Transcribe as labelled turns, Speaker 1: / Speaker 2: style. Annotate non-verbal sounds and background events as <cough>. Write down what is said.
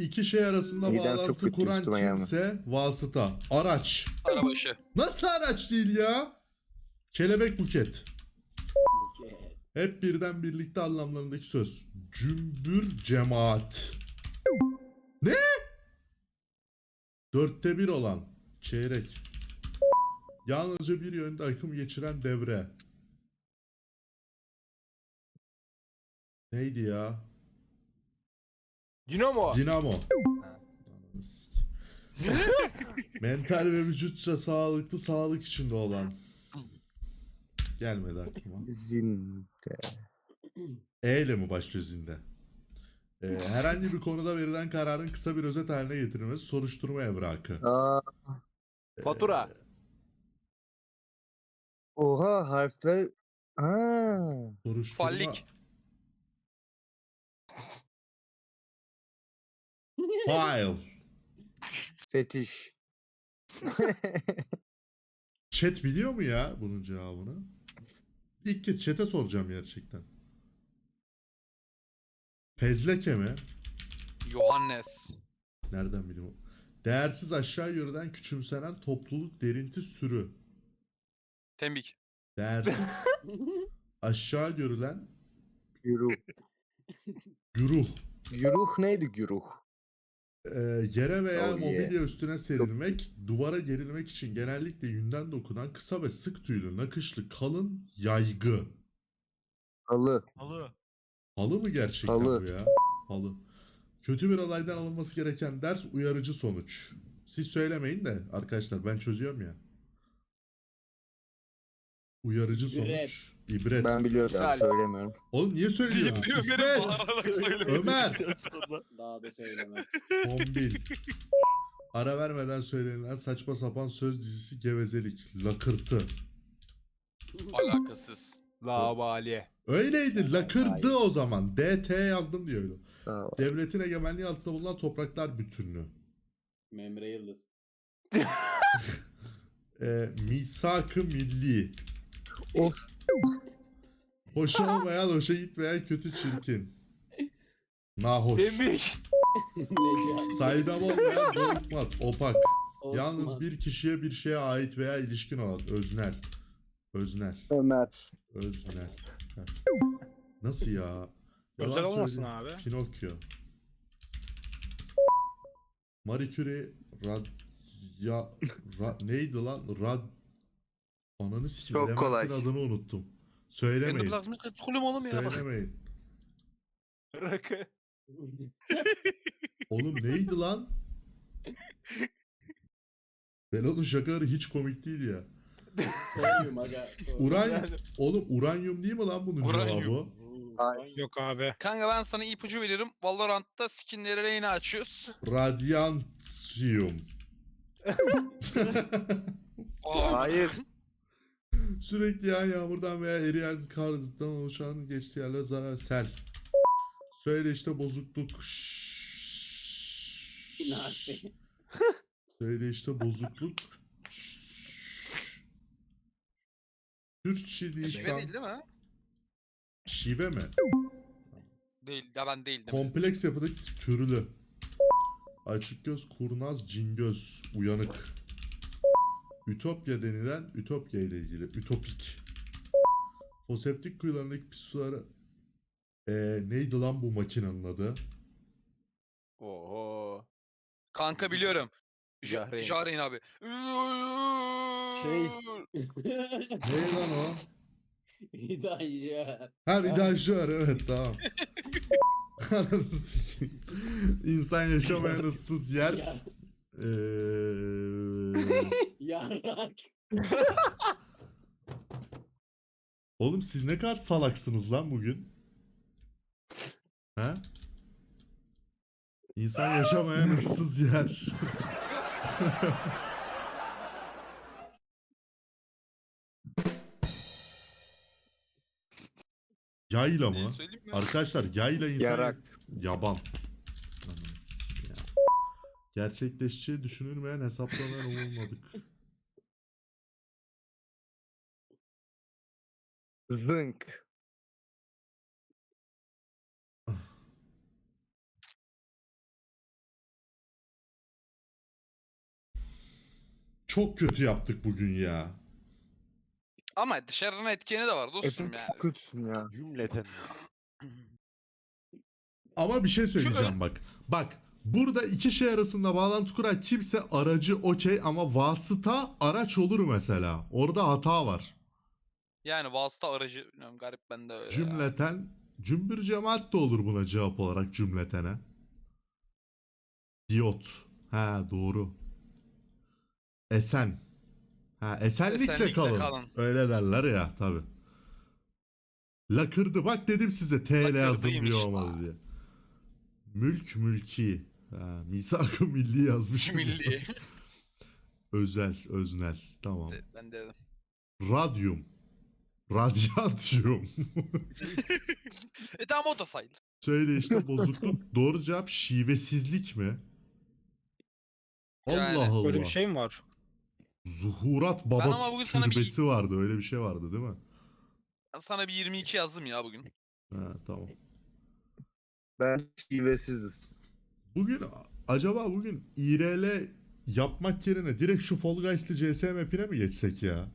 Speaker 1: İki şey arasında
Speaker 2: çok
Speaker 1: bağlantı
Speaker 2: kötü
Speaker 1: kuran
Speaker 2: üstüme gelme.
Speaker 1: kimse vasıta. Araç.
Speaker 3: Arabaşı.
Speaker 1: Nasıl araç değil ya? Kelebek buket.
Speaker 4: Buket.
Speaker 1: Hep birden birlikte anlamlarındaki söz. Cümbür cemaat. Ne? Dörtte bir olan. Çeyrek. Yalnızca bir yönde akım geçiren devre. Neydi ya?
Speaker 5: Dinamo.
Speaker 1: Dinamo. <laughs> Mental ve vücutça sağlıklı sağlık içinde olan. Gelmedi aklıma.
Speaker 2: Zinde.
Speaker 1: E ile mi başlıyor zinde? Ee, herhangi bir konuda verilen kararın kısa bir özet haline getirilmesi soruşturma evrakı.
Speaker 2: Aa,
Speaker 5: Fatura.
Speaker 2: oha harfler. Aa,
Speaker 1: Soruşturma...
Speaker 3: Fallik.
Speaker 1: File.
Speaker 2: fetiş. <laughs>
Speaker 1: Chat biliyor mu ya bunun cevabını? İlk kez chat'e soracağım gerçekten. Fezleke mi?
Speaker 3: Johannes.
Speaker 1: Nereden bileyim? Değersiz aşağı yürüden küçümsenen topluluk derinti sürü.
Speaker 3: Tembik.
Speaker 1: Değersiz <laughs> aşağı görülen
Speaker 2: Güruh.
Speaker 1: güruh.
Speaker 2: Güruh neydi güruh?
Speaker 1: Ee, yere veya
Speaker 2: Oh yeah.
Speaker 1: mobilya üstüne serilmek, duvara gerilmek için genellikle yünden dokunan kısa ve sık tüylü, nakışlı, kalın yaygı.
Speaker 2: Halı.
Speaker 5: Halı.
Speaker 1: Halı mı gerçekten
Speaker 2: Halı.
Speaker 1: bu ya? Halı. Kötü bir olaydan alınması gereken ders uyarıcı sonuç. Siz söylemeyin de arkadaşlar ben çözüyorum ya. Uyarıcı sonuç. İbret.
Speaker 2: Ben biliyorum
Speaker 5: Misal.
Speaker 2: söylemiyorum.
Speaker 1: Oğlum niye söylüyorsun?
Speaker 3: Ömer'in
Speaker 1: İsmet!
Speaker 3: bağırarak <laughs> söylemesi.
Speaker 1: Ömer!
Speaker 4: Daha da söyleme.
Speaker 1: Tombil. Ara vermeden söylenilen saçma sapan söz dizisi gevezelik. Lakırtı.
Speaker 3: Alakasız.
Speaker 5: Labali.
Speaker 1: Öyleydi. Lakırdı o zaman. DT yazdım diyor öyle.
Speaker 2: Aa,
Speaker 1: Devletin egemenliği altında bulunan topraklar bütünlüğü.
Speaker 4: Memre Yıldız. <laughs>
Speaker 1: Ee, misak-ı milli.
Speaker 2: Of.
Speaker 1: Hoş olmayan, hoşa gitmeyen, kötü çirkin. Nahoş.
Speaker 5: Demiş. <laughs>
Speaker 1: Saydam olmayan, doyutmat, opak.
Speaker 4: Osman.
Speaker 1: Yalnız bir kişiye bir şeye ait veya ilişkin olan. Öznel. Öznel.
Speaker 2: Ömer.
Speaker 1: Öznel. Heh. Nasıl ya?
Speaker 6: Özel olmasın
Speaker 1: söyleyeyim.
Speaker 6: abi.
Speaker 1: Pinokyo. Marie Curie rad ya ra- neydi lan? Rad Ananı sikeyim.
Speaker 2: Çok
Speaker 1: Levent'in
Speaker 2: kolay.
Speaker 1: adını unuttum.
Speaker 3: Ben de
Speaker 1: Söylemeyin.
Speaker 3: mı kulüm oğlum ya.
Speaker 1: Söylemeyin.
Speaker 5: Rakı. <laughs>
Speaker 1: Oğlum neydi lan? Ben onun şakaları hiç komik değil ya.
Speaker 4: Koyayım aga. koyayım.
Speaker 1: Uran
Speaker 5: Yani-
Speaker 1: oğlum uranyum değil mi lan bunun
Speaker 3: Uranyum.
Speaker 1: cevabı?
Speaker 6: Yok abi.
Speaker 3: Kanka ben sana ipucu veririm. Valorant'ta skinleri reyna açıyoruz.
Speaker 1: Radyantium.
Speaker 3: Aa, <laughs>
Speaker 2: Hayır.
Speaker 1: Sürekli yağan yağmurdan veya eriyen kardan oluşan geçtiği yerlere zarar sel. Söyle işte bozukluk.
Speaker 4: Nasi.
Speaker 1: Söyle işte bozukluk. Türkçe
Speaker 3: Şive
Speaker 1: lisan.
Speaker 3: değil değil mi?
Speaker 1: Şive mi?
Speaker 3: Değil. Ya ben değildim.
Speaker 1: Kompleks yapıdaki türlü. Açık göz, kurnaz, cingöz, uyanık. Ütopya denilen Ütopya ile ilgili. Ütopik. Foseptik kuyularındaki pis suları... Ee, neydi lan bu makinenin adı?
Speaker 5: Oho.
Speaker 3: Kanka biliyorum.
Speaker 5: Jahreyn.
Speaker 3: Jahreyn abi.
Speaker 5: Şey. <laughs>
Speaker 1: Ne lan o?
Speaker 4: İdancı.
Speaker 1: Ha vidanjör evet tamam. <laughs> İnsan yaşamayan ıssız yer. <laughs>
Speaker 4: Ya-
Speaker 1: Ee...
Speaker 4: Yarrak. <laughs>
Speaker 1: Oğlum siz ne kadar salaksınız lan bugün? Ha? İnsan yaşamayan ıssız yer. <laughs> Yayla mı? Arkadaşlar yayla insan
Speaker 2: Yarak.
Speaker 1: yaban. Gerçekleşeceği düşünülmeyen hesaplamayan umulmadık.
Speaker 2: Zınk.
Speaker 1: Çok kötü yaptık bugün ya.
Speaker 3: Ama dışarının etkeni de var e, dostum
Speaker 2: Efendim
Speaker 3: yani.
Speaker 2: kötüsün ya.
Speaker 5: Cümleten.
Speaker 1: Ama bir şey söyleyeceğim bak. Bak burada iki şey arasında bağlantı kurar kimse aracı okey ama vasıta araç olur mesela. Orada hata var.
Speaker 3: Yani vasıta aracı bilmiyorum garip bende öyle ya.
Speaker 1: Cümleten cümbür cemaat de olur buna cevap olarak cümletene. Diyot. Ha doğru. Esen. Ha esenlikle,
Speaker 3: Esenlikle
Speaker 1: kalın.
Speaker 3: kalın.
Speaker 1: Öyle derler ya tabi. Lakırdı bak dedim size T ile yazdım
Speaker 3: Lakırdıymış
Speaker 1: diyor olmadı
Speaker 3: la.
Speaker 1: diye. Mülk mülki. Ha, misak-ı <laughs> milli yazmış. <laughs>
Speaker 3: Milli.
Speaker 1: Özel, öznel. Tamam.
Speaker 3: ben dedim.
Speaker 1: Radyum. Radyatyum.
Speaker 3: E tamam o da sayılır.
Speaker 1: Söyle işte bozukluk. Doğru cevap şivesizlik mi? Allah
Speaker 3: Yani.
Speaker 1: Allah.
Speaker 2: Böyle bir şey mi var?
Speaker 1: Zuhurat baba
Speaker 3: Ben ama bugün sana bir-
Speaker 1: türbesi vardı. Öyle bir şey vardı değil mi?
Speaker 3: Ben sana bir 22 yazdım ya bugün.
Speaker 1: Ha, tamam.
Speaker 2: Ben şivesizdim.
Speaker 1: Bugün acaba bugün IRL yapmak yerine direkt şu Fall Guys'lı CS map'ine mi geçsek ya?